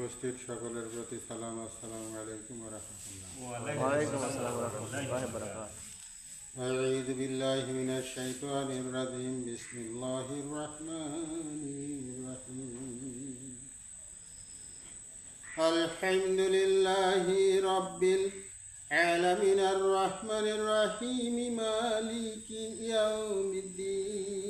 উপস্থিত সকলের প্রতি সালাম আসসালামু আলাইকুম রহমতুল্লাহ ওয়ালাইকুম আসসালাম রহমতুল্লাহ বারাকাত أعوذ بالله من الشيطان الرجيم بسم الله الرحمن الرحيم الحمد لله رب العالمين الرحمن الرحيم مالك يوم الدين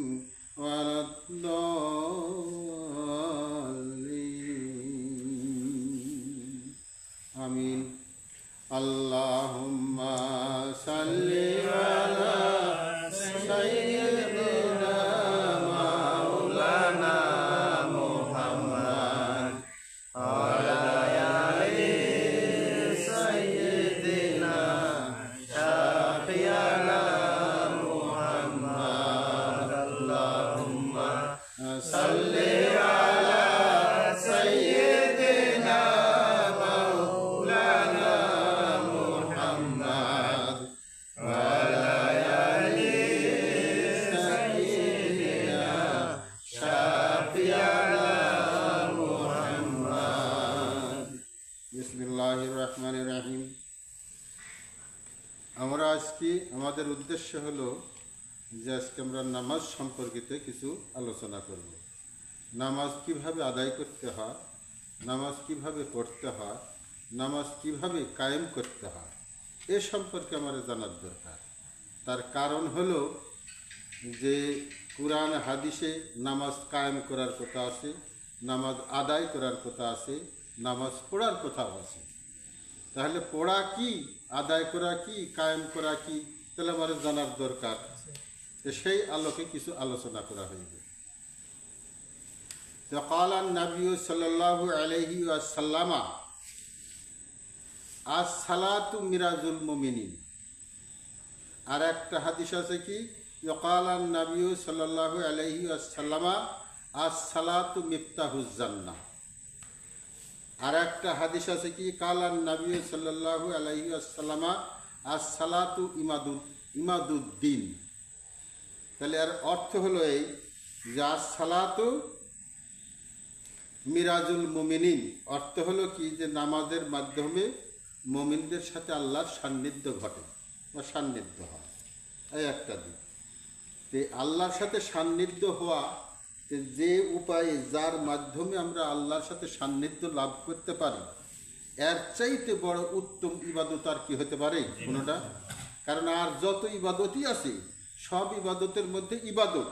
রহমান রাহিম। আমরা আজকে, আমাদের উদ্দেশ্য হলো যে আজকে আমরা নামাজ সম্পর্কিত কিছু আলোচনা করব। নামাজ কীভাবে আদায় করতে হয়, নামাজ কীভাবে পড়তে হয়, নামাজ কীভাবে কায়েম করতে হয়, এ সম্পর্কে আমার জানার দরকার। তার কারণ হলো যে কোরআন, হাদিসে নামাজ কায়েম করার কথা আছে, নামাজ আদায় করার কথা আছে, নামাজ পড়ার কথাও আছে। তাহলে পড়া কি আদায় করা কি কায়েম করা কি তাহলে আমার জানার দরকার তো সেই আলোকে কিছু আলোচনা করা হইবে তো قال النبي صلى الله عليه وسلم الصلاة মিরাজুল মুমিনিন আর একটা হাদিস আছে কি يقال النبي صلى الله عليه وسلم الصلاة مفتاح الجنة আর একটা হাদিস আছে কি? কালান নবী সাল্লাল্লাহু আলাইহি আসসালামা আস সালাতু ইমাদুদ, ইমাদুদ্দিন। তাহলে এর অর্থ হলো এই যে আস সালাতু মিরাজুল মুমিনিন। অর্থ হলো কি? যে নামাজের মাধ্যমে মুমিনদের সাথে আল্লাহর সান্নিধ্য ঘটে বা সান্নিধ্য হয়। এই একটা দিক। আল্লাহর সাথে সান্নিধ্য হওয়া যে উপায়ে যার মাধ্যমে আমরা আল্লাহর সাথে সান্নিধ্য লাভ করতে পারি এর চাইতে বড় উত্তম ইবাদত আর কি হতে পারে? কোনোটা? কারণ আর যত ইবাদতই আছে সব ইবাদতের মধ্যে ইবাদত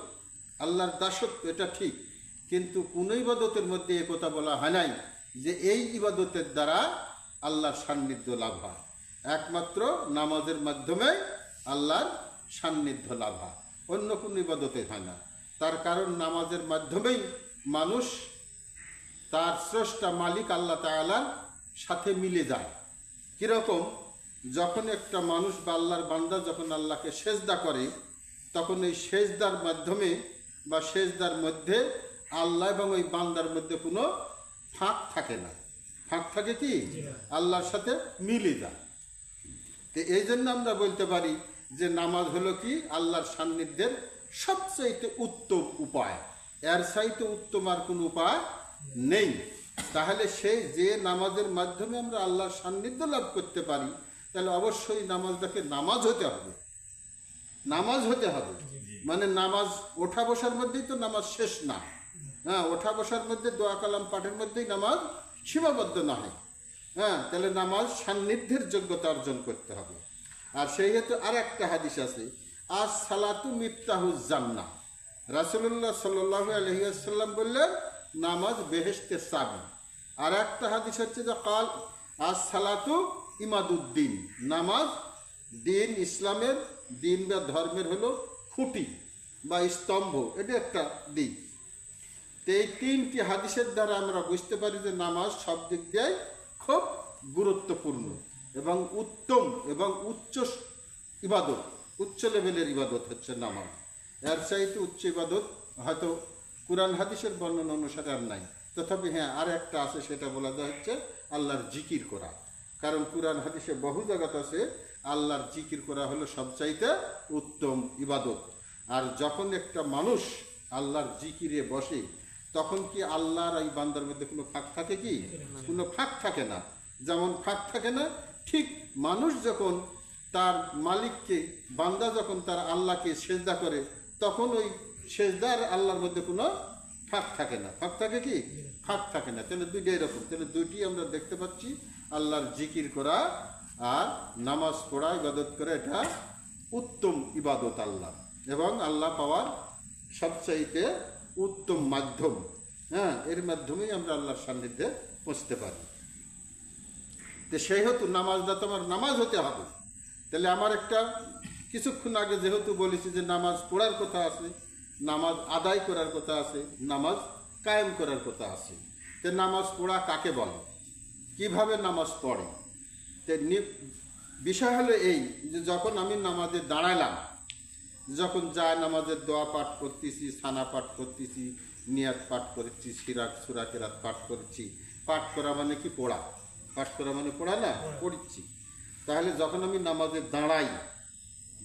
আল্লাহর দাসত্ব এটা ঠিক। কিন্তু কোন ইবাদতের মধ্যে এ কথা বলা হয় নাই যে এই ইবাদতের দ্বারা আল্লাহর সান্নিধ্য লাভ হয়। একমাত্র নামাজের মাধ্যমে আল্লাহর সান্নিধ্য লাভ হয়। অন্য কোনো ইবাদতে হয় না। তার কারণ নামাজের মাধ্যমেই মানুষ তার স্রষ্টা মালিক আল্লাহ তাআলার সাথে মিলে যায়। কীরকম? যখন একটা মানুষ বা আল্লাহর বান্দা যখন আল্লাহকে সেজদা করে, তখন এই সেজদার মাধ্যমে বা সেজদার মধ্যে আল্লাহ এবং ওই বান্দার মধ্যে কোনো ফাঁক থাকে না। ফাঁক থাকে কি? আল্লাহর সাথে মিলে যায়। তো এই জন্য আমরা বলতে পারি যে নামাজ হলো কি? আল্লাহর সান্নিধ্যের সবচাইতে উত্তম উপায়। এর চাইতে উত্তম আর কোনো উপায় নেই। তাহলে সেই যে নামাজের মাধ্যমে আমরা আল্লাহর সান্নিধ্য লাভ করতে পারি তাহলে অবশ্যই নামাজটাকে নামাজ হতে হবে। নামাজ হতে হবে। মানে নামাজ ওঠা বসার মধ্যেই তো নামাজ শেষ না। হ্যাঁ ওঠা বসার মধ্যে দোয়া কালাম পাঠের মধ্যেই নামাজ সীমাবদ্ধ না হয়। হ্যাঁ তাহলে নামাজ সান্নিধ্যের যোগ্যতা অর্জন করতে হবে। আর সেই হেতু আর একটা হাদিস আছে আজ সালাতু মিফতাহুজ জান্না রাসুল্লাহ সাল্লাহ আলহিয়াসাল্লাম বললেন, নামাজ বেহেস্তের চাবি আর একটা হাদিস হচ্ছে যে, কাল আজ সালাতু ইমাদুদ্দিন। নামাজ দিন ইসলামের, দিন বা ধর্মের হলো খুঁটি বা স্তম্ভ। এটা একটা দিক। তো এই তিনটি হাদিসের দ্বারা আমরা বুঝতে পারি যে, নামাজ সব দিক দিয়ে খুব গুরুত্বপূর্ণ এবং উত্তম এবং উচ্চ ইবাদত। উচ্চ লেভেলের ইবাদত হচ্ছে নামাজ। এর চাইতে উচ্চ ইবাদত হয়তো কোরআন হাদিসের বর্ণনা অনুসারে আর নাই। তথাপি হ্যাঁ আর একটা আছে সেটা বলা যায় হচ্ছে আল্লাহর জিকির করা। কারণ কোরআন হাদিসে বহু জায়গাত আছে আল্লাহর জিকির করা হলো সবচাইতে উত্তম ইবাদত। আর যখন একটা মানুষ আল্লাহর জিকিরে বসে তখন কি আল্লাহর এই বান্দার মধ্যে কোনো ফাঁক থাকে কি? কোনো ফাঁক থাকে না। যেমন ফাঁক থাকে না ঠিক মানুষ যখন তার মালিককে, বান্দা যখন তার আল্লাহকে সেজদা করে, তখন ওই সেজদার আল্লাহর মধ্যে কোনো ফাঁক থাকে না। ফাঁক থাকে কি? ফাঁক থাকে না। তাহলে দুইটাই এরকম তাহলে দুইটি আমরা দেখতে পাচ্ছি, আল্লাহর জিকির করা আর নামাজ পড়া, ইবাদত করা, এটা উত্তম ইবাদত আল্লাহ। এবং আল্লাহ পাওয়ার সবচাইতে উত্তম মাধ্যম। হ্যাঁ এর মাধ্যমেই আমরা আল্লাহর সান্নিধ্যে পৌঁছতে পারি। তো সেহেতু নামাজটা তো আমার নামাজ হতে হবে। তাহলে আমার একটা কিছুক্ষণ আগে যেহেতু বলেছি যে নামাজ পড়ার কথা আছে, নামাজ আদায় করার কথা আছে, নামাজ কায়েম করার কথা আছে। তো নামাজ পড়া কাকে বলে? কীভাবে নামাজ পড়ে? তো বিষয় হলো এই যে যখন আমি নামাজে দাঁড়ালাম যখন যায় নামাজের দোয়া পাঠ করতেছি, সানা পাঠ করতেছি, নিয়াত পাঠ করছি সিরাক সুরাকেরাত পাঠ করছি, পাঠ করা মানে কি পড়া? পাঠ করা মানে পড়া না? পড়ছি। তাহলে যখন আমি নামাজে দাঁড়াই,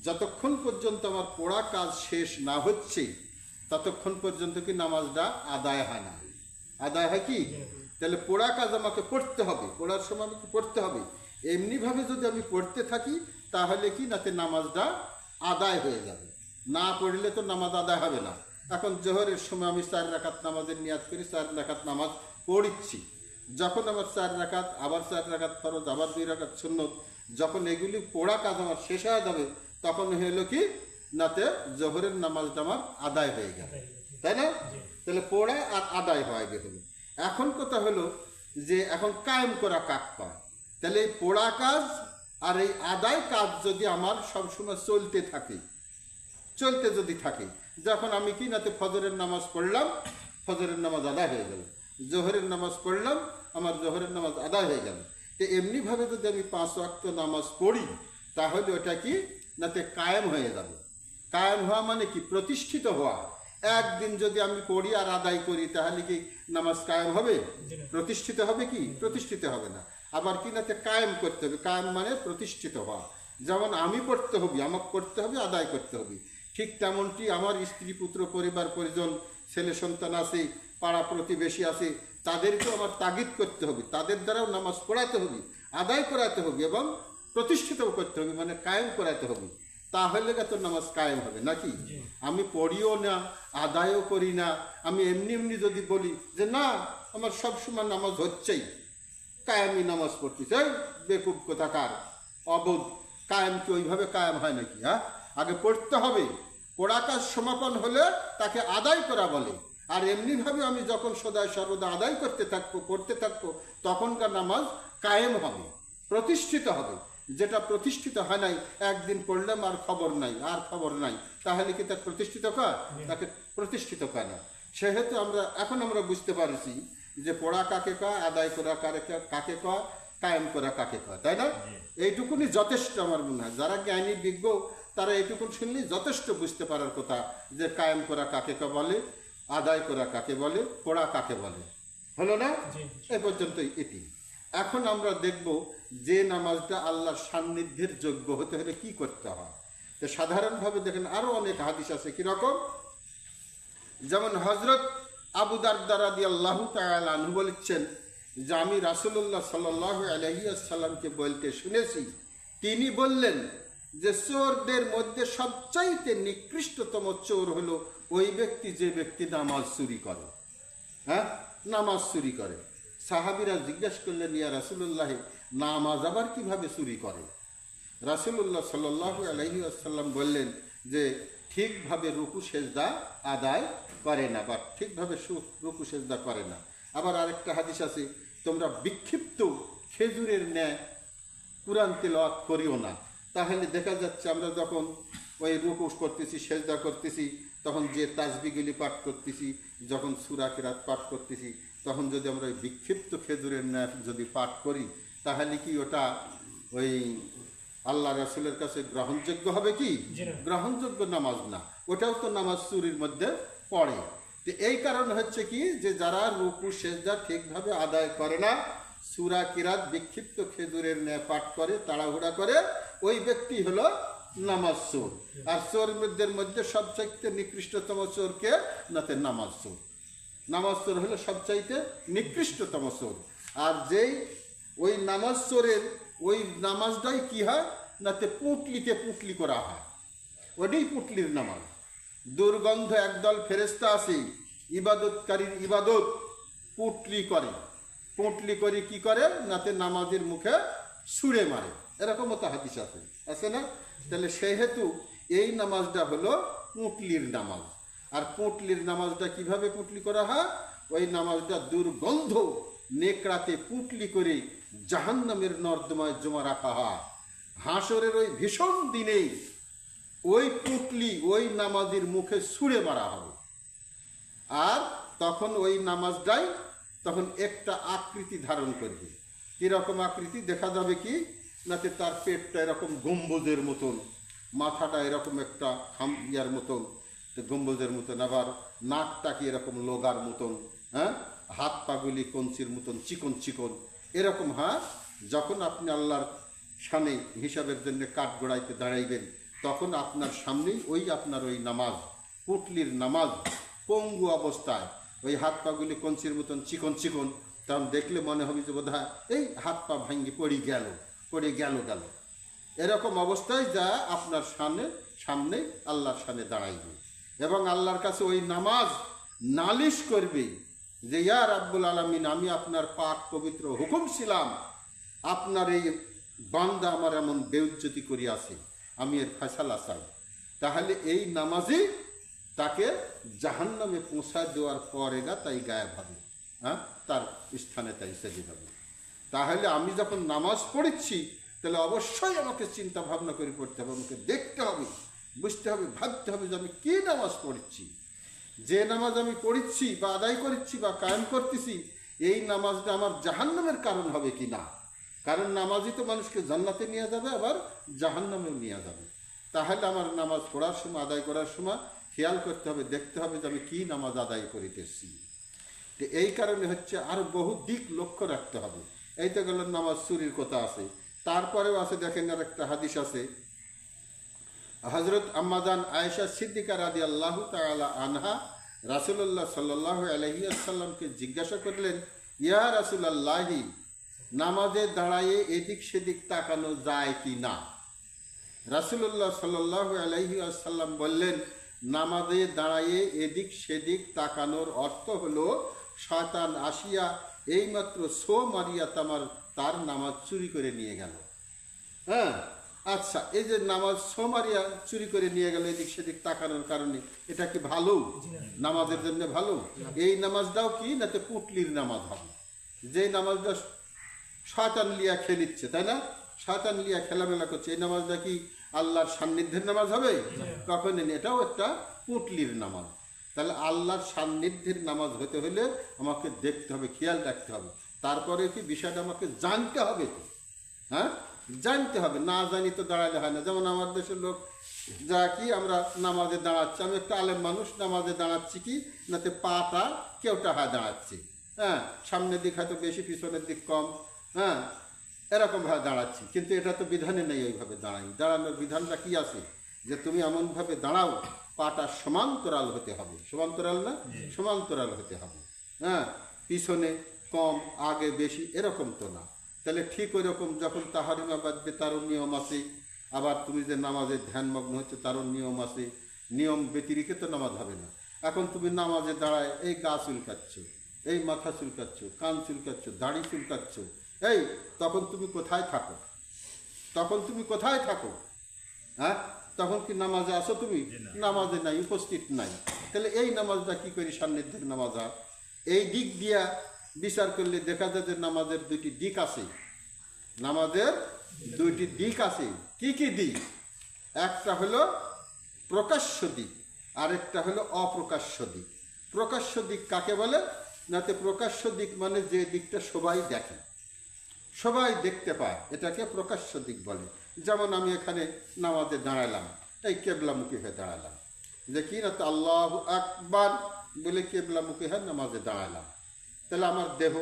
যতক্ষণ পর্যন্ত আমার পড়া কাজ শেষ না হচ্ছে, ততক্ষণ পর্যন্ত কি নামাজটা আদায় হয় না? আদায় হয় কি? তাহলে পড়া কাজ আমাকে পড়তে হবে, পড়ার সময় আমাকে পড়তে হবে। এমনিভাবে যদি আমি পড়তে থাকি, তাহলে কি নাতে নামাজটা আদায় হয়ে যাবে। না পড়লে তো নামাজ আদায় হবে না। এখন জোহরের সময় আমি চার রাকাত নামাজের নিয়াত করি, চার রাকাত নামাজ পড়িচ্ছি। যখন আমার চার রাকাত আবার চার রাকাত ফরজ আবার দুই রাকাত সুন্নত যখন এগুলি পড়া কাজ আমার শেষ হয়ে যাবে তখন হলো কি? নাতে জোহরের নামাজটা আমার আদায় হয়ে গেল। তাই না? তাহলে পড়া আর আদায় হয়ে গেল এখন কথা হলো যে এখন কায়েম করা কাক পায় তাহলে এই পড়া কাজ আর এই আদায় কাজ যদি আমার সবসময় চলতে থাকে চলতে যদি থাকে যখন আমি কি নাতে ফজরের নামাজ পড়লাম ফজরের নামাজ আদায় হয়ে গেল। জোহরের নামাজ পড়লাম, আমার জোহরের নামাজ আদায় হয়ে গেল। তো এমনিভাবে যদি আমি পাঁচ ওয়াক্ত নামাজ পড়ি, তাহলে ওটা কি? নাতে কায়েম হয়ে যাবে। কায়েম হওয়া মানে কি? প্রতিষ্ঠিত হওয়া। একদিন যদি আমি পড়ি আর আদায় করি, তাহলে কি নামাজ কায়েম হবে? প্রতিষ্ঠিত হবে কি? প্রতিষ্ঠিত হবে না। আবার কি নাতে কায়েম করতে হবে। কায়েম মানে প্রতিষ্ঠিত হওয়া। যেমন আমি পড়তে হবে, আমাকে পড়তে হবে, আদায় করতে হবে। ঠিক তেমনটি আমার স্ত্রী পুত্র পরিবার পরিজন ছেলে সন্তান আছে পাড়া প্রতিবেশী আছে তাদেরকেও আমার তাগিদ করতে হবে। তাদের দ্বারাও নামাজ পড়াতে হবে আদায় করাতে হবে এবং প্রতিষ্ঠিতও করতে হবে মানে কায়েম করাতে হবে। তাহলে তো নামাজ কায়েম হবে নাকি? আমি পড়িও না আদায়ও করি না। আমি এমনি এমনি যদি বলি যে না আমার সবসময় নামাজ হচ্ছেই। কায়েমি নামাজ পড়তেছে। বেকুব কোথাকার? অবোধ। কায়েম কি ওইভাবে কায়েম হয় নাকি হ্যাঁ? আগে পড়তে হবে। পড়া কাজ সমাপন হলে তাকে আদায় করা বলে। আর এমনিভাবে আমি যখন সদায় সর্বদা আদায় করতে থাকব, পড়তে থাকব, তখনকার নামাজ কায়েম হবে, প্রতিষ্ঠিত হবে। যেটা প্রতিষ্ঠিত হয় নাই, একদিন পড়লাম আর খবর নাই, আর খবর নাই। তাহলে কি তার প্রতিষ্ঠিত কর? তাকে প্রতিষ্ঠিত করে। না সেহেতু আমরা, এখন আমরা বুঝতে পারছি যে পড়া কাকে কয়, আদায় করা কারে কাকে কয়? কায়েম করা কাকে কয় তাই না? এইটুকুনি যথেষ্ট আমার মনে হয়। যারা জ্ঞানী বিজ্ঞ তারা এইটুকুন শুনলেই যথেষ্ট বুঝতে পারার কথা যে কায়েম করা কাকে কা বলে আদায় করা কাকে বলে পড়া কাকে বলে। হলো না? এ পর্যন্ত এটি। এখন আমরা দেখব যে নামাজটা আল্লাহর সান্নিধ্যের যোগ্য হতে হলে কি করতে হয়। তো সাধারণভাবে দেখেন আরও অনেক হাদিস আছে কীরকম? যেমন হজরত আবু দারদারাদি আল্লাহ আনহু বলেছেন যে আমি রাসুল্লাহ সাল্লাহ আলহিয়াসাল্লামকে বলতে শুনেছি, তিনি বললেন যে চোরদের মধ্যে সবচাইতে নিকৃষ্টতম চোর হলো ওই ব্যক্তি যে ব্যক্তি নামাজ চুরি করে। হ্যাঁ? নামাজ চুরি করে। সাহাবিরা জিজ্ঞাসা করলেন, ইয়া রাসুল্লাহ নামাজ আবার কীভাবে চুরি করে? রাসুল্লাহ সাল্লাহ আলহি আসাল্লাম বললেন যে, ঠিকভাবে রুকু, সেজদা আদায় করে না বা ঠিকভাবে রুকু, সেজদা করে না। আবার আরেকটা হাদিস আছে তোমরা বিক্ষিপ্ত খেজুরের ন্যায় কোরআন তেলাওয়াত করিও না। তাহলে দেখা যাচ্ছে আমরা যখন ওই রুকু করতেছি সেজদা করতেছি তখন যে তাজবিগুলি পাঠ করতেছি যখন সুরা কেরাত পাঠ করতেছি তখন যদি আমরা ওই বিক্ষিপ্ত খেজুরের ন্যায় যদি পাঠ করি তাহলে কি ওটা ওই আল্লাহ রাসুলের কাছে গ্রহণযোগ্য হবে কি? গ্রহণযোগ্য নামাজ না। ওটাও তো নামাজ চুরির মধ্যে পড়ে। তো এই কারণ হচ্ছে কি, যে যারা রুকু সেজদা ঠিকভাবে আদায় করে না, সুরা কিরাত বিক্ষিপ্ত খেজুরের ন্যায় পাঠ করে, তাড়াহুড়া করে, ওই ব্যক্তি হলো নামাজ চোর। আর চোরদের মধ্যে সবচাইতে নিকৃষ্টতম চোরকে নাতে নামাজ চোর। নামাজ চোর হলো সবচাইতে নিকৃষ্টতম চোর। আর যেই ওই নামাজ চোরের ওই নামাজটাই কি হয়? নাতে পুটলিতে পুটলি করা হয়। ওটাই পুটলির নামাজ। দুর্গন্ধ একদল ফেরেস্তা আছে ইবাদতকারীর ইবাদত পুটলি করে। পুটলি করে কি করে? নাতে নামাজের মুখে ছুঁড়ে মারে। এরকমও তো হাদিস আছে। আছে না? তাহলে সেহেতু এই নামাজটা হলো পুটলির নামাজ। আর পুটলির নামাজটা কীভাবে পুটলি করা হয়? ওই নামাজটা দুর্গন্ধ নেকড়াতে পুটলি করে জাহান্নামের নর্দমায় জমা রাখা হয়। হাসরের ওই ভীষণ দিনে ওই পুটলি ওই নামাজের মুখে ছুঁড়ে মারা হবে। আর তখন ওই নামাজটাই তখন একটা আকৃতি ধারণ করবে। কীরকম আকৃতি? দেখা যাবে কি? নাতে তার পেটটা এরকম গম্বুজের মতন, মাথাটা এরকম একটা খাম ইয়ার মতন গম্বুজের মতন, আবার নাকটা কি এরকম লোগার মতন হ্যাঁ? হাত পাগুলি কঞ্চির মতন, চিকন চিকন, এরকম হ্যাঁ? যখন আপনি আল্লাহর সামনে হিসাবের জন্য কাঠ গোড়াইতে দাঁড়াইবেন তখন আপনার সামনেই ওই আপনার ওই নামাজ, পুটলির নামাজ, পঙ্গু অবস্থায়, ওই হাত পাগুলি কঞ্চির মতন চিকন চিকন, তখন দেখলে মনে হবে যে বোধ এই হাত পা ভাঙ্গি পড়ে গেল পড়ে গেল গেল। এরকম অবস্থায় যা আপনার সামনে সামনে আল্লাহর সামনে দাঁড়াইবে। এবং আল্লাহর কাছে ওই নামাজ নালিশ করবে যে ইয়ার আব্বুল আলমিন, আমি আপনার পাক পবিত্র হুকুম ছিলাম। আপনার এই বান্দা আমার এমন বেউজ্জতি করিয়াছে। আমি এর ফেসালা চাই। তাহলে এই নামাজই তাকে জাহান্নামে পৌঁছায় দেওয়ার পরে গা তাই গায়ে ভাবে হ্যাঁ? তার স্থানে তাই সেজে যাবে। তাহলে আমি যখন নামাজ পড়েছি, তাহলে অবশ্যই আমাকে চিন্তা ভাবনা করে পড়তে হবে, আমাকে দেখতে হবে, বুঝতে হবে, ভাবতে হবে যে আমি কি নামাজ পড়ছি। যে নামাজ আমি পড়ছি বা আদায় করছি বা কায়েম করতেছি, এই নামাজটা আমার জাহান্নামের কারণ হবে কি না কারণ নামাজই তো মানুষকে জান্নাতে নিয়ে যাবে, আবার জাহান্নামেও নিয়ে যাবে। তাহলে আমার নামাজ পড়ার সময়, আদায় করার সময় খেয়াল করতে হবে, দেখতে হবে যে আমি কি নামাজ আদায় করিতেছি। তো এই কারণে হচ্ছে আরও বহু দিক লক্ষ্য রাখতে হবে। এই তো গেল নামাজ চুরির কথা আছে। তারপরেও আছে, দেখেন আর একটা হাদিস আছে। হজরত আম্মাদান আয়েশা সিদ্দিকা রাদি আল্লাহ তালা আনহা রাসুল্লাহ সাল্লাহ আলহিয়াসাল্লামকে জিজ্ঞাসা করলেন, ইয়া রাসুলাল্লাহি নামাজে দাঁড়ায়ে এদিক সেদিক তাকানো যায় কি না? রাসুল্লাহ সাল্লাহ আলহি আসাল্লাম বললেন, নামাজে দাঁড়ায়ে এদিক সেদিক তাকানোর অর্থ হলো, শয়তান আসিয়া এইমাত্র সো মারিয়া তামার তার নামাজ চুরি করে নিয়ে গেল। হ্যাঁ? আচ্ছা এই যে নামাজ সোমারিয়া চুরি করে নিয়ে গেল এদিক সেদিক তাকানোর কারণে, এটা কি ভালো? নামাজের জন্য ভালো? এই নামাজটাও কি? না তো পুটলির নামাজ হবে। যে নামাজটা শয়তান লিয়া খেলিচ্ছে তাই না? শয়তান লিয়া খেলামেলা করছে। এই নামাজটা কি আল্লাহর সান্নিধ্যের নামাজ হবে? কখনই। এটাও একটা পুটলির নামাজ। তাহলে আল্লাহর সান্নিধ্যের নামাজ হতে হলে আমাকে দেখতে হবে, খেয়াল রাখতে হবে। তারপরে কি বিষয়টা আমাকে জানতে হবে হ্যাঁ? জানতে হবে। না জানি তো দাঁড়ালে হয় না। যেমন আমার দেশের লোক, যা কি আমরা নামাজে দাঁড়াচ্ছি। আমি একটা আলেম মানুষ, নামাজে দাঁড়াচ্ছি কি? নাতে পাটা কেউটা হয় দাঁড়াচ্ছি। হ্যাঁ? সামনের দিক হয়তো বেশি, পিছনের দিক কম। হ্যাঁ এরকম ভাবে দাঁড়াচ্ছি। কিন্তু এটা তো বিধানে নেই ওইভাবে দাঁড়াই। দাঁড়ানোর বিধানটা কি আছে? যে তুমি এমনভাবে দাঁড়াও পাটা সমান্তরাল হতে হবে। সমান্তরাল না? সমান্তরাল হতে হবে। হ্যাঁ পিছনে কম আগে বেশি এরকম তো না। তাহলে ঠিক ওই রকম যখন তাহারিমা বাঁধবে তারও নিয়ম আছে। আবার তুমি যে নামাজে ধ্যানমগ্ন হচ্ছে তারও নিয়ম আছে। নিয়ম ব্যতিরিকে তো নামাজ হবে না। এখন তুমি নামাজে দাঁড়ায় এই গা চুলকাচ্ছ এই মাথা চুলকাচ্ছ কান চুলকাচ্ছ দাড়ি চুলকাচ্ছ এই তখন তুমি কোথায় থাকো? তখন তুমি কোথায় থাকো? হ্যাঁ? তখন কি নামাজে আসো তুমি? নামাজে নাই উপস্থিত নাই। তাহলে এই নামাজটা কি করি সান্নিধ্যের নামাজ হয়? এই দিক দিয়া বিচার করলে দেখা যায় যে নামাজের দুইটি দিক আছে। নামাজের দুইটি দিক আছে। কি কি দিক? একটা হলো প্রকাশ্য দিক আরেকটা হলো অপ্রকাশ্য দিক। প্রকাশ্য দিক কাকে বলে? নাতে প্রকাশ্য দিক মানে যে দিকটা সবাই দেখে। সবাই দেখতে পায়, এটাকে প্রকাশ্য দিক বলে। যেমন আমি এখানে নামাজে দাঁড়ালাম, এই কেবলামুখী হয়ে দাঁড়ালাম। কি না তো আল্লাহ আকবার বলে কেবলামুখী হয়ে নামাজে দাঁড়ালাম। তাহলে আমার দেহ,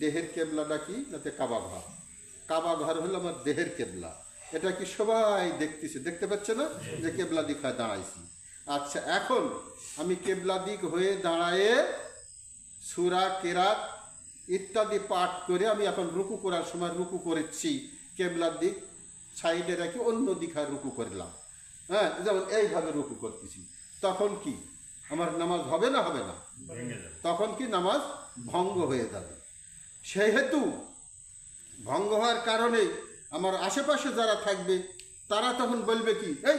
দেহের কেবলাটা কি যাতে কাবা ঘর? কাবা ঘর হলো আমার দেহের কেবলা। এটা কি সবাই দেখতেছে? দেখতে পাচ্ছে না? যে কেবলা দিক হয়ে দাঁড়াইছি। আচ্ছা এখন আমি কেবলা দিক হয়ে দাঁড়ায়ে সুরা কেরাত ইত্যাদি পাঠ করে আমি এখন রুকু করার সময় রুকু করেছি। কেবলার দিক সাইডে রেখে অন্য দিকে রুকু করলাম। হ্যাঁ যেমন এইভাবে রুকু করতেছি। তখন কি? আমার নামাজ হবে না হবে না? তখন কি নামাজ ভঙ্গ হয়ে যাবে। সেহেতু ভঙ্গ হওয়ার কারণে আমার আশেপাশে যারা থাকবে তারা তখন বলবে কি এই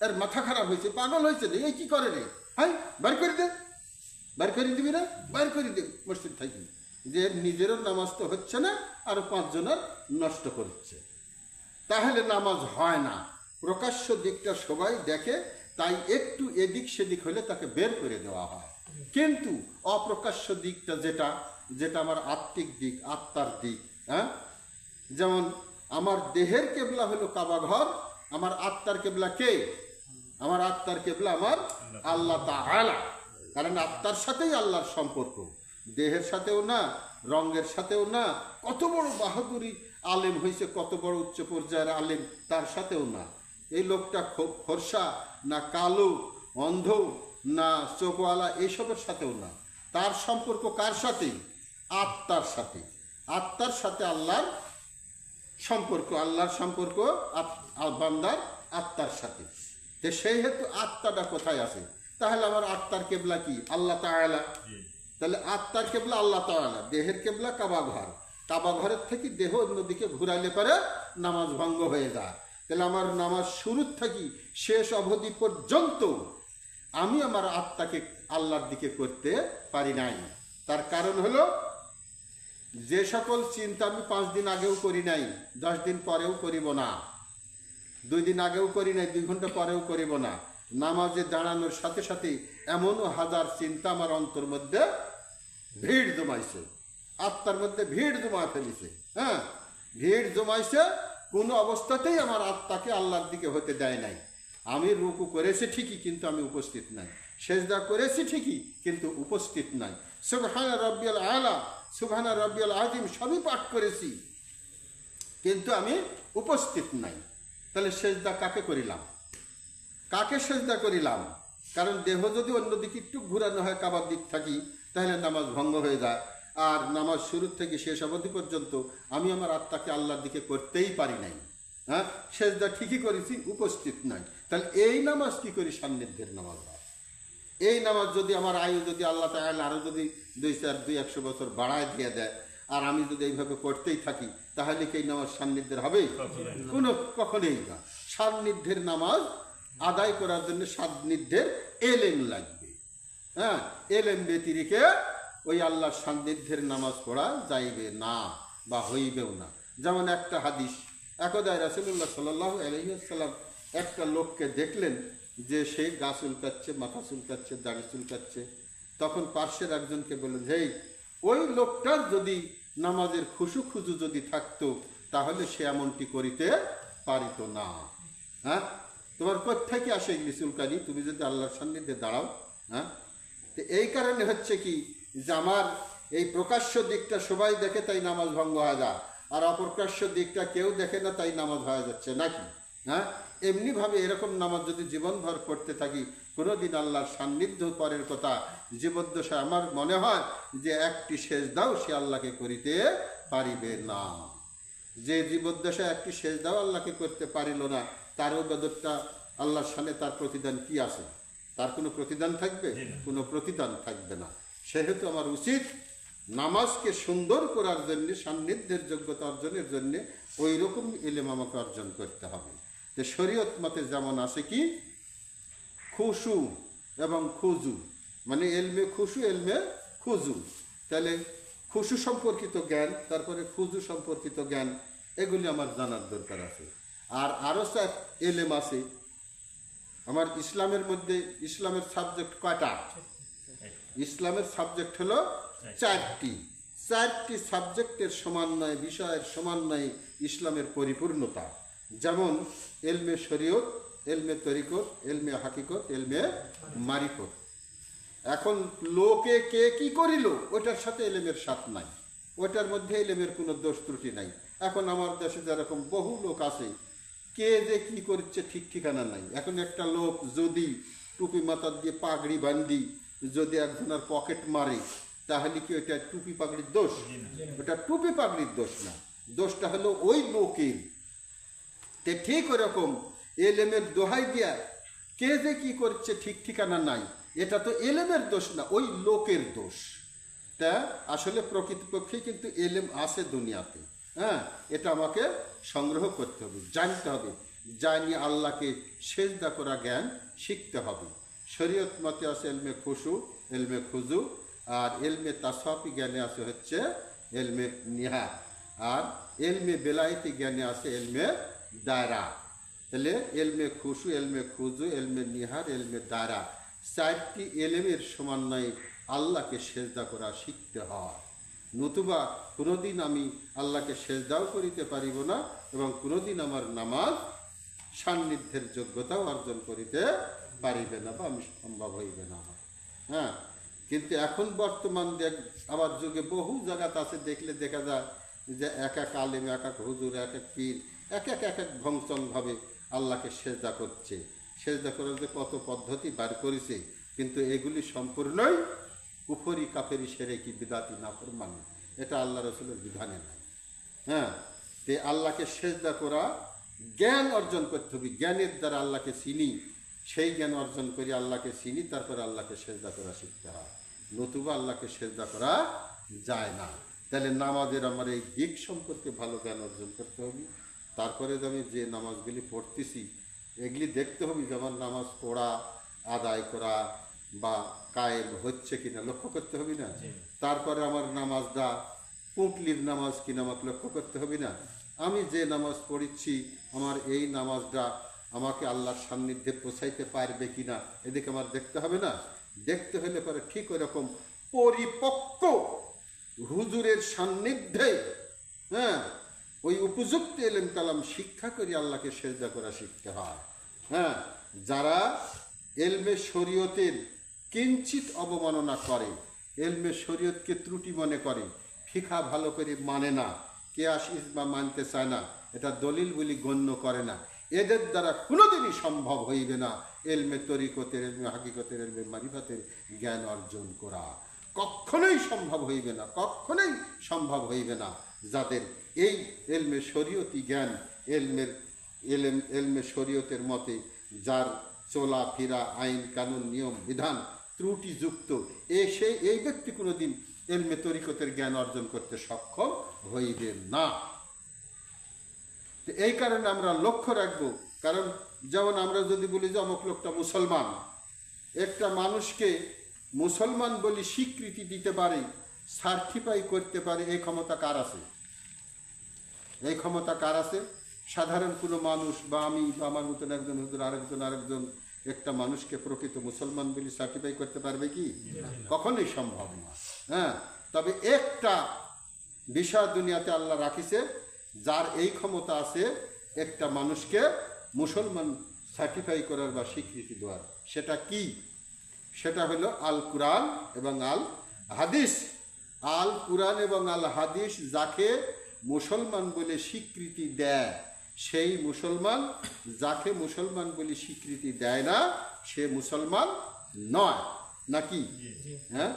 এর মাথা খারাপ হয়েছে পাগল হয়েছে রে এই কি করে রে? হাই বার করে দে। বার করে দিবি না? বার করে দে মসজিদ থাকি। যে নিজেরও নামাজ তো হচ্ছে না, আর পাঁচজনের নষ্ট করছে। তাহলে নামাজ হয় না। প্রকাশ্য দিকটা সবাই দেখে, তাই একটু এদিক সেদিক হলে তাকে বের করে দেওয়া হয়। কিন্তু অপ্রকাশ্য দিকটা যেটা যেটা আমার আত্মিক দিক, আত্মার দিক হ্যাঁ? যেমন আমার দেহের কেবলা হলো কাবা ঘর, আমার আত্মার কেবলা কে? আমার আত্মার কেবলা আমার আল্লাহ তাআলা। কারণ আত্মার সাথেই আল্লাহর সম্পর্ক। দেহের সাথেও না, রঙের সাথেও না। কত বড় বাহাদুরি আলেম হয়েছে, কত বড় উচ্চ পর্যায়ের আলেম তার সাথেও না। এই লোকটা ফর্সা, না কালো, অন্ধ, না চোখওয়ালা এইসবের সাথেও না। তার সম্পর্ক কার সাথে? আত্মার সাথে। আত্মার সাথে আল্লাহর সম্পর্ক আল্লাহর সম্পর্ক বান্দার আত্মার সাথে। সেই হেতু আত্মাটা কোথায় আছে? তাহলে আমার আত্মার কেবলা কি? আল্লাহ তাআলা। তাহলে আত্মার কেবলা আল্লাহ তাআলা, দেহের কেবলা কাবা ঘর। কাবা ঘরের থেকে দেহ অন্যদিকে ঘুরাইলে পারে নামাজ ভঙ্গ হয়ে যায়। তাহলে আমার নামাজ শুরুর থেকে শেষ অবধি পর্যন্ত আমি আমার আত্মাকে আল্লাহর দিকে করতে পারি নাই। তার কারণ হলো, যে সকল চিন্তা আমি পাঁচ দিন আগেও করি নাই, দশ দিন পরেও করিব না। দুই দিন আগেও করি নাই, দুই ঘণ্টা পরেও করিব না। নামাজে দাঁড়ানোর সাথে সাথে এমনও হাজার চিন্তা আমার অন্তর মধ্যে ভিড় জমাইছে। আত্মার মধ্যে ভিড় জমা ফেলিছে। হ্যাঁ ভিড় জমাইছে, কোনো অবস্থাতেই আমার আত্মাকে আল্লাহর দিকে হতে দেয় নাই। আমি রুকু করেছি ঠিকই, কিন্তু আমি উপস্থিত নাই। সেজদা করেছি ঠিকই, কিন্তু উপস্থিত নাই। সুবহানা রব্বিয়াল আলা, সুবহানা রব্বিয়াল আজিম সবই পাঠ করেছি, কিন্তু আমি উপস্থিত নাই। তাহলে সেজদা কাকে করিলাম? কাকে সেজদা করিলাম? কারণ দেহ যদি অন্যদিকে একটু ঘুরানো হয় কাবার দিক থাকি তাহলে নামাজ ভঙ্গ হয়ে যায়। আর নামাজ শুরু থেকে শেষ অবধি পর্যন্ত আমি আমার আত্মাকে আল্লাহর দিকে করতেই পারি নাই। হ্যাঁ? সেজদা ঠিকই করেছি উপস্থিত নাই। তাহলে এই নামাজ কি করি? সান্নিধ্যের নামাজ এই নামাজ যদি আমার আয়ু যদি আল্লাহ তাহলে আরও যদি দুই চার দুই একশো বছর বাড়ায় দিয়ে দেয় আর আমি যদি এইভাবে করতেই থাকি তাহলে কি এই নামাজ সান্নিধ্যের হবে কোনো কখনোই না। সান্নিধ্যের নামাজ আদায় করার জন্য সান্নিধ্যের এলেম লাগবে। হ্যাঁ এলেম ব্যতিরিকে ওই আল্লাহর সান্নিধ্যের নামাজ পড়া যাইবে না বা হইবেও না। যেমন একটা হাদিস, একদায় রাসুল্লাহ সাল্লাহ আলহিসাল্লাম একটা লোককে দেখলেন যে সে গা চুলকাচ্ছে, মাথা চুলকাচ্ছে, দাড়ি চুলকাচ্ছে। তখন পার্শ্বের একজনকে বললেন, হেই, ওই লোকটার যদি নামাজের খুশু খুজু যদি থাকতো, তাহলে সে এমনটি করিতে পারিত না। হ্যাঁ তোমার কোথেকে আসে এগুলি চুলকানি তুমি যদি আল্লাহর সান্নিধ্যে দাঁড়াও হ্যাঁ? তো এই কারণে হচ্ছে কি যে আমার এই প্রকাশ্য দিকটা সবাই দেখে তাই নামাজ ভঙ্গ হয়ে যায়, আর অপ্রকাশ্য দিকটা কেউ দেখে না তাই নামাজ হয়ে যাচ্ছে নাকি? হ্যাঁ? এমনিভাবে এরকম নামাজ যদি জীবনভর করতে থাকি, কোনোদিন আল্লাহর সান্নিধ্য পরের কথা জীবদ্দশা আমার মনে হয় যে একটি শেষ দাও সে আল্লাহকে করিতে পারিবে না। যে জীবদ্দশায় একটি শেষ দাও আল্লাহকে করতে পারিল না তারও বদরটা আল্লাহর সামনে তার প্রতিদান কি আছে? তার কোনো প্রতিদান থাকবে? কোনো প্রতিদান থাকবে না। সেহেতু আমার উচিত নামাজকে সুন্দর করার জন্য সান্নিধ্যের যোগ্যতা অর্জনের জন্য ওই রকম এলেম আমাকে অর্জন করতে হবে। যে শরীয়ত মতে যেমন আছে কি? খুশু এবং খুজু। মানে এলমে খুশু এলমে খুজু। তাহলে খুশু সম্পর্কিত জ্ঞান তারপরে খুজু সম্পর্কিত জ্ঞান এগুলি আমার জানার দরকার আছে। আর আরও স্যার এলেম আছে। আমার ইসলামের মধ্যে, ইসলামের সাবজেক্ট কয়টা? ইসলামের সাবজেক্ট হলো চারটি। চারটি সাবজেক্টের সমন্বয়ে বিষয়ের সমন্বয়ে ইসলামের পরিপূর্ণতা। যেমন এলমে শরীয়ত, এলমে তরিকত, এলমে হাকিকত, এলমে মারিফত এখন লোকে কে কি করিল, ওটার সাথে এলেমের সাথ নাই। ওটার মধ্যে এলেমের কোনো দোষ ত্রুটি নাই। এখন আমার দেশে যেরকম বহু লোক আছে কে যে কি করছে ঠিক ঠিকানা নাই। এখন একটা লোক যদি টুপি মাথার দিয়ে পাগড়ি বান্দি যদি একজনের পকেট মারে তাহলে কি ওটা টুপি পাগড়ির দোষ? ওটা টুপি পাগড়ির দোষ না। দোষটা হলো ওই লোকের। তে ঠিক ওরকম এলেমের দোহাই দিয়া কে যে কি করছে ঠিক ঠিকানা নাই এটা তো এলেমের দোষ না ওই লোকের দোষ। তা আসলে প্রকৃতপক্ষে কিন্তু এলেম আছে দুনিয়াতে। হ্যাঁ এটা আমাকে সংগ্রহ করতে হবে, জানতে হবে। জানিয়ে আল্লাহকে সেজদা করা জ্ঞান শিখতে হবে। শরীয়ত মতে আছে এলমে খুশু, এলমে খুজু, আর এলমে তাসাফি জ্ঞানে আছে হচ্ছে এলমে নিহার আর এলমে বেলায়েতি জ্ঞানে আছে এলমে দায়রা তাহলে এলমে খুশু, এলমে খুজু, এলমে নিহার এলমে দায়রা চারটি এলেমের সমন্বয়ে আল্লাহকে সেজদা করা শিখতে হয়। নতুবা কোনোদিন আমি আল্লাহকে সেজদাও করিতে পারিব না এবং কোনোদিন আমার নামাজ সান্নিধ্যের যোগ্যতাও অর্জন করিতে পারিবে না বা আমি সম্ভব হইবে না। হ্যাঁ কিন্তু এখন বর্তমান আবার যুগে বহু জায়গাত আছে, দেখলে দেখা যায় যে এক এক আলেম, এক এক হুজুর, এক এক পীর, এক এক এক এক ভংচংভাবে আল্লাহকে সেজদা করছে। সেজদা করার যে কত পদ্ধতি বার করেছে, কিন্তু এগুলি সম্পূর্ণই কুফরি, কাফেরি সেরে কি বিদাতি না ফরমানি। এটা আল্লাহ রসুলের বিধানে নাই। হ্যাঁ? তে আল্লাহকে সেজদা করা জ্ঞান অর্জন করতে হবে। জ্ঞানের দ্বারা আল্লাহকে চিনি, সেই জ্ঞান অর্জন করি আল্লাহকে চিনি, তারপরে আল্লাহকে সেজদা করা শিখতে হয়। নতুবা আল্লাহকে সেজদা করা যায় না। তাহলে নামাজের আমার এই দিক সম্পর্কে ভালো জ্ঞান অর্জন করতে হবে। তারপরে আমি যে নামাজগুলি পড়তেছি, এগুলি দেখতে হবে যেমন নামাজ পড়া, আদায় করা বা কায়েম হচ্ছে কিনা লক্ষ্য করতে হবে না। তারপরে আমার নামাজটা পুটলির নামাজ কিনা আমাকে লক্ষ্য করতে হবে না। আমি যে নামাজ পড়িচ্ছি আমার এই নামাজটা আমাকে আল্লাহর সান্নিধ্যে পৌঁছাইতে পারবে কিনা এদিকে আমার দেখতে হবে না। দেখতে হলে পরে ঠিক ওরকম পরিপক্ক হুজুরের সান্নিধ্যে হ্যাঁ ওই উপযুক্ত এলেম কালাম শিক্ষা করে আল্লাহকে সেজদা করা শিখতে হয়। হ্যাঁ যারা এলমে শরীয়তের কিঞ্চিত অবমাননা করে, এলমে শরীয়তকে ত্রুটি মনে করে, ফিখা ভালো করে মানে না, কেয়াস ইসমা মানতে চায় না, এটা দলিল বলি গণ্য করে না। এদের দ্বারা কোনোদিনই সম্ভব হইবে না এলমে তরিকতের, এলমে হাকিকতের, এলমে মারিফাতের জ্ঞান অর্জন করা। কখনোই সম্ভব হইবে না, কখনোই সম্ভব হইবে না যাদের এই এলমে শরীয়তি জ্ঞান, এলমের, এলম, এলমে শরীয়তের মতে যার চলা ফিরা আইন, কানুন, নিয়ম, বিধান ত্রুটিযুক্ত। এ সেই, এই ব্যক্তি কোনোদিন এলমে তরিকতের জ্ঞান অর্জন করতে সক্ষম হইবে না। এই কারণে আমরা লক্ষ্য রাখব, কারণ যেমন আমরা যদি বলি যে অমুক লোকটা মুসলমান, একটা মানুষকে মুসলমান বলি স্বীকৃতি দিতে পারে সার্টিফাই করতে পারে, এই ক্ষমতা কার আছে? এই ক্ষমতা কার আছে? সাধারণ কোনো মানুষ বা আমি বা আমার মতন একজন হুজুর, আরেকজন আরেকজন একটা মানুষকে প্রকৃত মুসলমান বলে সার্টিফাই করতে পারবে কি? কখনোই সম্ভব না। হ্যাঁ তবে একটা বিষয় দুনিয়াতে আল্লাহ রাখিছে, যার এই ক্ষমতা আছে একটা মানুষকে মুসলমান সার্টিফাই করার বা স্বীকৃতি দেওয়ার। সেটা কি? সেটা হলো আল কুরআন এবং আল হাদিস। আল কুরআন এবং আল হাদিস যাকে মুসলমান বলে স্বীকৃতি দেয়। সেই মুসলমান যাকে মুসলমান বলে স্বীকৃতি দেয় না, সে মুসলমান নয়। নাকি? হ্যাঁ?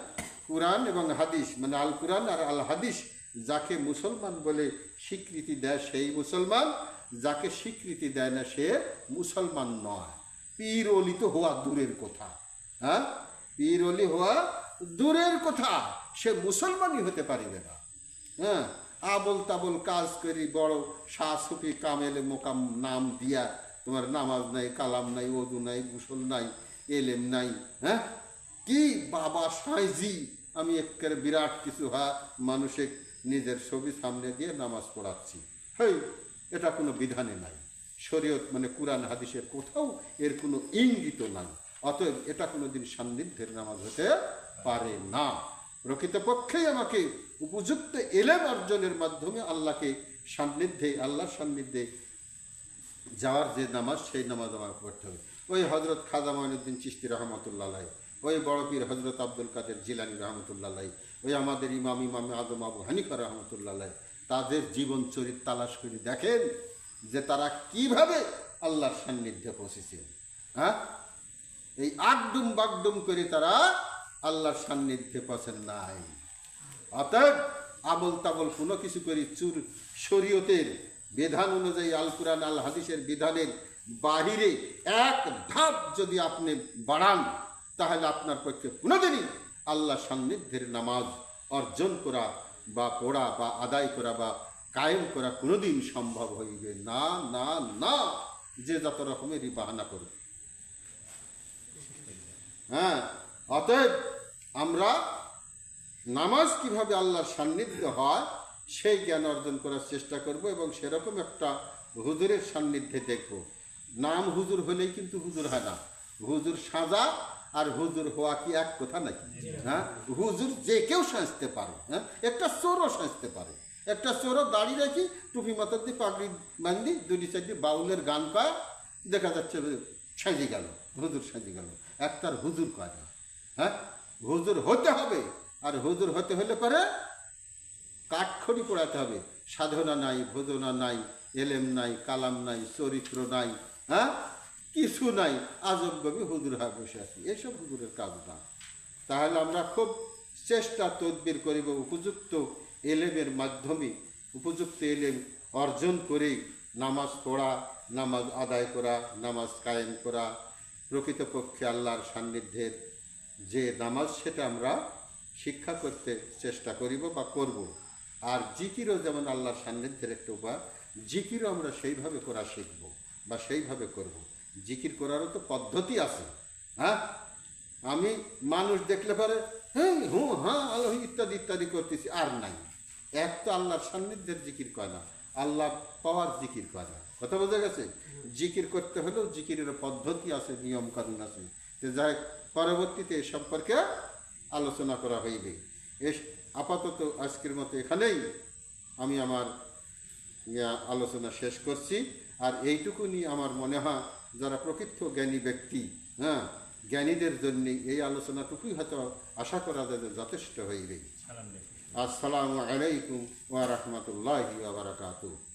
কুরআন এবং হাদিস মানে আল কুরআন আর আল হাদিস যাকে মুসলমান বলে স্বীকৃতি দেয় সেই মুসলমান, যাকে স্বীকৃতি দেয় না সে মুসলমান নয়। পীর অলি তো হওয়া দূরের কথা। হ্যাঁ? পীর অলি হওয়া দূরের কথা। সে মুসলমানই হতে পারিবে না। হ্যাঁ? আবল তাবল কাজ করি, বড় শাহ সুফি কামেলে মোকাম নাম দিয়া। তোমার নামাজ নাই, কালাম নাই ওদু নাই, গুসল নাই, এলেম নাই হ্যাঁ? কি বাবা সাইজি! আমি একেবারে বিরাট কিছু হা, মানুষে নিজের ছবি সামনে দিয়ে নামাজ পড়াচ্ছি। হেই, এটা কোনো বিধানে নাই। শরীয়ত মানে কোরআন হাদিসের কোথাও এর কোনো ইঙ্গিত নাই। অতএব এটা কোনো দিন সান্নিধ্যের নামাজ হতে পারে না। প্রকৃতপক্ষেই আমাকে উপযুক্ত এলেম অর্জনের মাধ্যমে আল্লাহকে সান্নিধ্যে, আল্লাহর সান্নিধ্যে যাওয়ার যে নামাজ, সেই নামাজ আমার পড়তে হবে। ওই হজরত খাজা মঈনুদ্দিন চিস্তি রহমতুল্লাহ ওই বড় পীর হজরত আব্দুল কাদের জিলানি রহমতুল্লাহ ওই আমাদের ইমাম ইমাম আদম আবু হানিফা রহমতুল্লাহ তাদের জীবন চরিত তালাশ করে দেখেন যে তারা কীভাবে আল্লাহর সান্নিধ্যে পৌঁছেছেন। হ্যাঁ? এই আগডুম বাগডুম করে তারা আল্লাহর সান্নিধ্যে পৌঁছেন নাই। অতএব আবল তাবল কোনো কিছু করি চুর শরীয়তের বিধান অনুযায়ী আল কুরআন আল হাদিসের বিধানের বাহিরে এক ধাপ যদি আপনি বাড়ান, তাহলে আপনার পক্ষে কোনোদিনই আল্লাহ সান্নিধ্যের নামাজ অর্জন করা বা পড়া বা আদায় করা বা কায়েম করা কোনোদিন সম্ভব হইবে না না না, যে যত রকমেরই বাহানা করবে হ্যাঁ অতএব আমরা নামাজ কীভাবে আল্লাহর সান্নিধ্য হয়, সেই জ্ঞান অর্জন করার চেষ্টা করব এবং সেরকম একটা হুজুরের সান্নিধ্যে দেখব। নাম হুজুর হলেই কিন্তু হুজুর হয় না। হুজুর সাজা আর হুজুর হওয়া কি এক কথা নাকি? হ্যাঁ? হুজুর যে কেউ সাজতে পারে হ্যাঁ? একটা চোরও সাজতে পারে। একটা চোরও দাড়ি রাখি, টুপি মাথার দিয়ে পাগড়ি বান্ধি দুটি চারটি বাউলের গান কয়, দেখা যাচ্ছে সাজি গেল, হুজুর সাজে গেল। একটার হুজুর কয় না হ্যাঁ? হুজুর হতে হবে। আর হুজুর হতে হলে পরে কাঠখড়ি পোড়াতে হবে। সাধনা নাই, ভোজনা নাই, এলেম নাই, কালাম নাই, চরিত্র নাই হ্যাঁ? কিছু নাই। আজব গবি হুজুর হয়ে বসে আছি। এসব হুজুরের কাজ না। তাহলে আমরা খুব চেষ্টা তদবির করিব, উপযুক্ত এলেমের মাধ্যমে, উপযুক্ত এলেম অর্জন করে নামাজ পড়া, নামাজ আদায় করা, নামাজ কায়েম করা, প্রকৃতপক্ষে আল্লাহর সান্নিধ্যের যে নামাজ, সেটা আমরা শিক্ষা করতে চেষ্টা করিব বা করব। আর জিকিরও যেমন আল্লাহর সান্নিধ্যের একটা উপায়, জিকিরও আমরা সেইভাবে করা শিখব বা সেইভাবে করব। জিকির করারও তো পদ্ধতি আছে হ্যাঁ? আমি মানুষ দেখলে পারে হ্যাঁ হু হ্যাঁ আল্লাহ ইত্যাদি ইত্যাদি করতেছি, আর নাই। এক তো আল্লাহর সান্নিধ্যের জিকির কয় না আল্লাহ পাওয়ার জিকির কয় না। কথা বোঝা গেছে? জিকির করতে হলেও জিকিরের পদ্ধতি আছে নিয়ম কানুন আছে। যে যাই পরবর্তীতে এ সম্পর্কে আলোচনা করা হইবে। এস আপাতত আজকের মতো এখানেই আমি আমার আলোচনা শেষ করছি। আর এইটুকু নিয়ে আমার মনে হয় যারা প্রকৃত জ্ঞানী ব্যক্তি হ্যাঁ জ্ঞানীদের জন্য এই আলোচনাটুকুই হয়তো আশা করা যায় যথেষ্ট হইবে। আসসালামু আলাইকুম ওয়া রাহমাতুল্লাহি ওয়া বারাকাতুহু।